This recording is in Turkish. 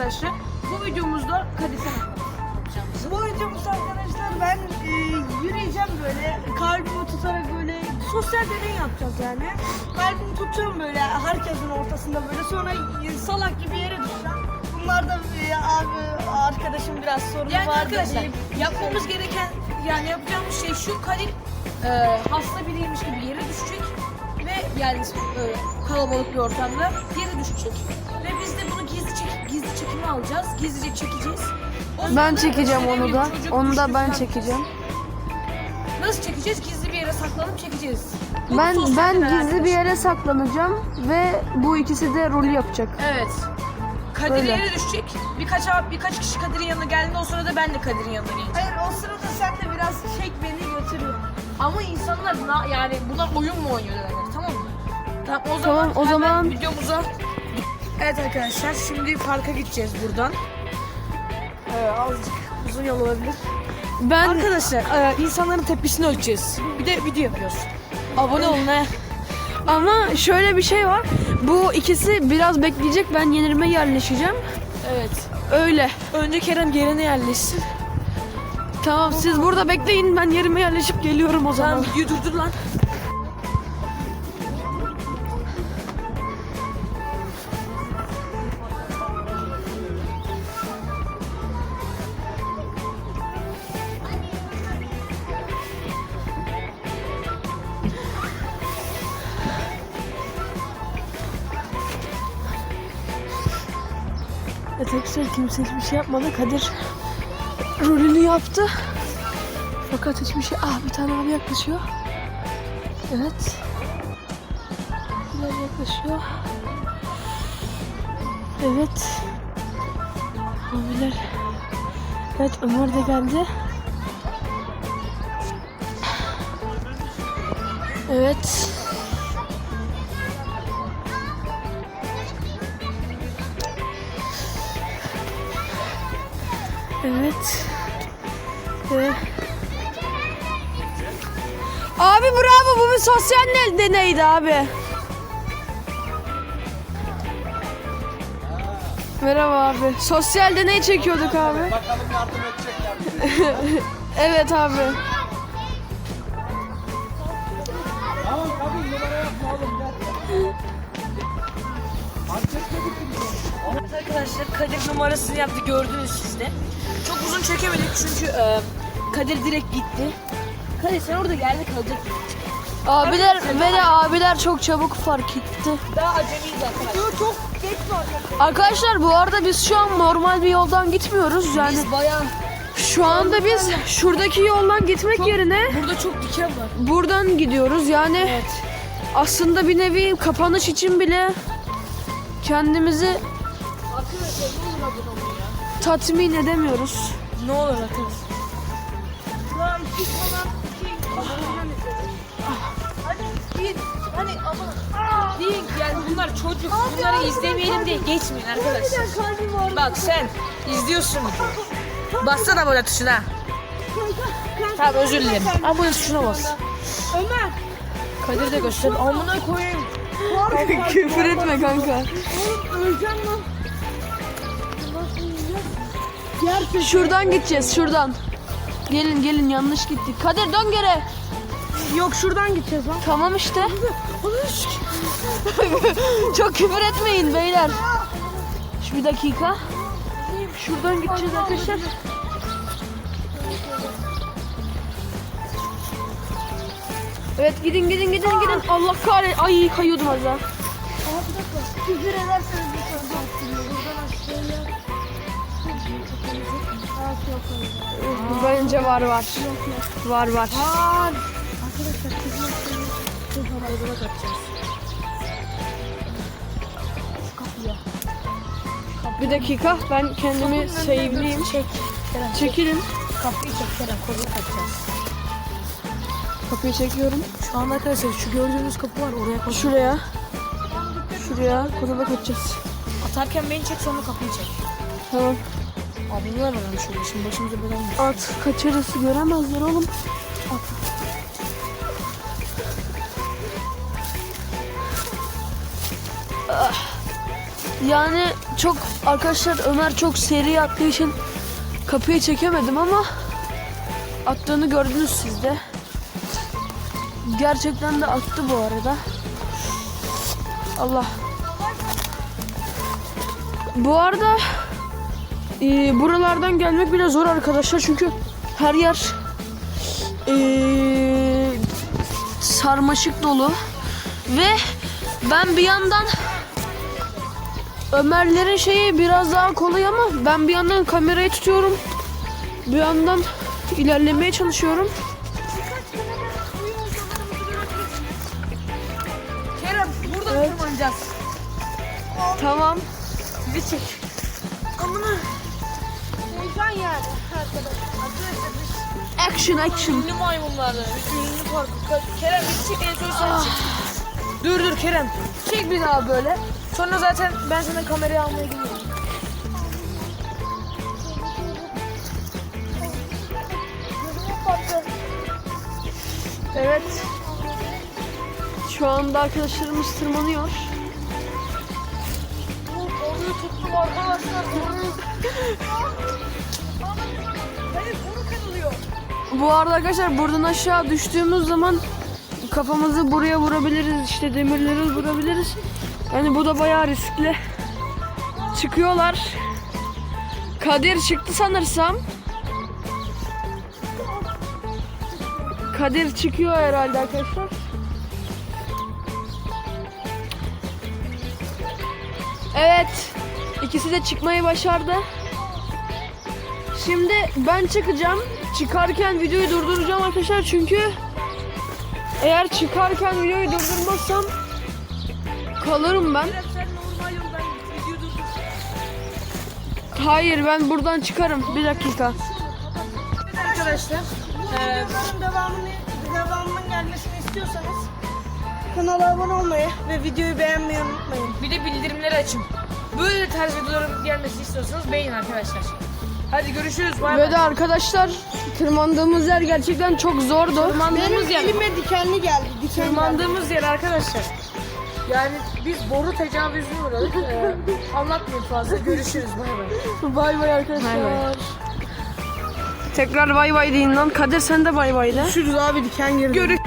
arkadaşlar. Bu videomuzda Kadir sen yapacağımızı. Bu videomuzda arkadaşlar ben e, yürüyeceğim böyle kalbimi tutarak böyle sosyal deney yapacağız yani. Kalbimi tutacağım böyle herkesin ortasında böyle sonra e, salak gibi yere düşeceğim. Bunlar da e, abi arkadaşım biraz sorunu Yani vardı arkadaşlar yapmamız gereken yani yapacağımız şey şu Kadir e, hasta biriymiş gibi yere düşecek ve yani e, kalabalık bir ortamda yere düşecek alacağız. Gizlice çekeceğiz. O Ben çekeceğim onu da. çocuk Onu da düştü ben falan. çekeceğim. Nasıl çekeceğiz? Gizli bir yere saklanıp çekeceğiz. Ben sosyal ben deney gizli bir yere saklanacağım ve bu ikisi de rolü yapacak. Evet. Kadir Böyle. yere düşecek. Birkaç birkaç kişi Kadir'in yanına geldiğinde o sırada ben de Kadir'in yanına geleceğim. Hayır o sırada sen de biraz çek beni götürüyor. Ama insanlar na, yani bunlar oyun mu oynuyor derler tamam mı? Tamam o zaman, Tamam, o hemen zaman- videomuza Evet arkadaşlar şimdi parka gideceğiz buradan. Ee, azıcık uzun yol olabilir. Ben Arkadaşlar e, insanların tepkisini ölçeceğiz. Bir de video yapıyoruz. Abone olun he. ama şöyle bir şey var. Bu ikisi biraz bekleyecek. Ben yenirime yerleşeceğim. Evet. Öyle. Önce Kerem yerine yerleşsin. Tamam siz burada bekleyin. Ben yerime yerleşip geliyorum o zaman. Tamam videoyu durdur lan. Arkadaşlar kimse hiçbir şey yapmadı. Kadir rolünü yaptı. Fakat hiçbir şey... Ah bir tane abi yaklaşıyor. Evet. Biraz yaklaşıyor. Evet. Abiler. Evet Ömer de geldi. Evet. Evet. Ve... Abi bravo bu bir sosyal ne- deneydi abi. Merhaba abi. Sosyal deney çekiyorduk abi. Bakalım yardım edecekler. Evet abi. Arkadaşlar Kadir numarasını yaptı gördünüz siz de. Çok uzun çekemedik çünkü e, Kadir direkt gitti. Kadir sen orada yerde kalacaksın. Abiler ve de abiler çok çabuk fark etti. Daha acemiyiz arkadaşlar. Çok geç var. Arkadaşlar bu arada biz şu an normal bir yoldan gitmiyoruz. Yani Biz bayağı şu anda biz şuradaki yoldan gitmek yerine burada çok diken var. buradan gidiyoruz. Yani Evet. aslında bir nevi kapanış için bile kendimizi tatmin edemiyoruz. Ne olur arkadaşlar. Daha iki falan Hadi git. Hadi abone. Değil yani bunlar çocuk. Bunları izlemeyelim diye geçmeyin arkadaşlar. Bak sen izliyorsun. Bassana abone tuşuna. Tamam özür dilerim. Abone tuşuna bas. Ömer. Kadir de göster. Amına koyayım. Küfür etme kanka. Oğlum öleceğim lan. Gerçekten. Şuradan gideceğiz şuradan. Gelin gelin yanlış gittik. Kadir dön geri. Yok şuradan gideceğiz lan. Tamam işte. Çok küfür etmeyin beyler. Şu bir dakika. Şuradan gideceğiz arkadaşlar. Evet gidin gidin gidin gidin. Allah kahretsin. Ay kayıyordum az daha. Aa bir dakika. Küfür ederseniz Bence var var. Var var. Aa. Arkadaşlar kızmak seni. Kız arabalara kaçacağız. Kapıya. Bir dakika ben kendimi save'leyeyim. Çek. Çekilin. Kapıyı çek Kerem. Kolunu kaçacağız. Kapıyı çekiyorum. Şu anda arkadaşlar şu gördüğünüz kapı var oraya koş. Şuraya. Şuraya kodala kaçacağız. Atarken beni çek sonra kapıyı çek. Tamam. Abi var lan şöyle şimdi başımıza bela olmasın. At kaçarız göremezler oğlum. Yani çok arkadaşlar Ömer çok seri attığı için kapıyı çekemedim ama attığını gördünüz siz de. Gerçekten de attı bu arada. Allah. Bu arada e, buralardan gelmek bile zor arkadaşlar çünkü her yer e, sarmaşık dolu ve ben bir yandan Ömerlerin şeyi biraz daha kolay ama ben bir yandan kamerayı tutuyorum. Bir yandan ilerlemeye çalışıyorum. Kerem burada mı tırmanacağız? Tamam. Bizi çek. Heyecan yani arkadaşlar. Arkadaşlar biz Action action. Ünlü maymunlardan. Ünlü parkur. Ka- Kerem bizi çek en son sen çek. Dur dur Kerem. Çek bir daha böyle. Sonra zaten ben sana kamerayı almaya gidiyorum. Evet. Şu anda arkadaşlarımız tırmanıyor. Konuyu tuttum arkadaşlar. Bu arada arkadaşlar buradan aşağı düştüğümüz zaman kafamızı buraya vurabiliriz. işte demirleri vurabiliriz. Yani bu da bayağı riskli. Çıkıyorlar. Kadir çıktı sanırsam. Kadir çıkıyor herhalde arkadaşlar. Evet. ikisi de çıkmayı başardı. Şimdi ben çıkacağım. Çıkarken videoyu durduracağım arkadaşlar çünkü eğer çıkarken videoyu durdurmazsam kalırım ben. Hayır ben buradan çıkarım. Bir dakika. Arkadaşlar. Ee, videoların devamını, devamının gelmesini istiyorsanız kanala abone olmayı ve videoyu beğenmeyi unutmayın. bir de bildirimleri açın. Böyle tarz videoların gelmesini istiyorsanız beğenin arkadaşlar. Hadi görüşürüz. Bay Ve bay. de arkadaşlar tırmandığımız yer gerçekten çok zordu. Tırmandığımız Benim yer. elime dikenli geldi. Diken geldi. Tırmandığımız yer arkadaşlar. Yani biz boru tecavüzüne uğradık. Ee, anlatmayayım fazla. Görüşürüz. Bay bay. Bay bay arkadaşlar. Bay bay. Tekrar bay bay deyin lan. Kadir sen de bay bay de. Görüşürüz abi diken girdi. Görüş.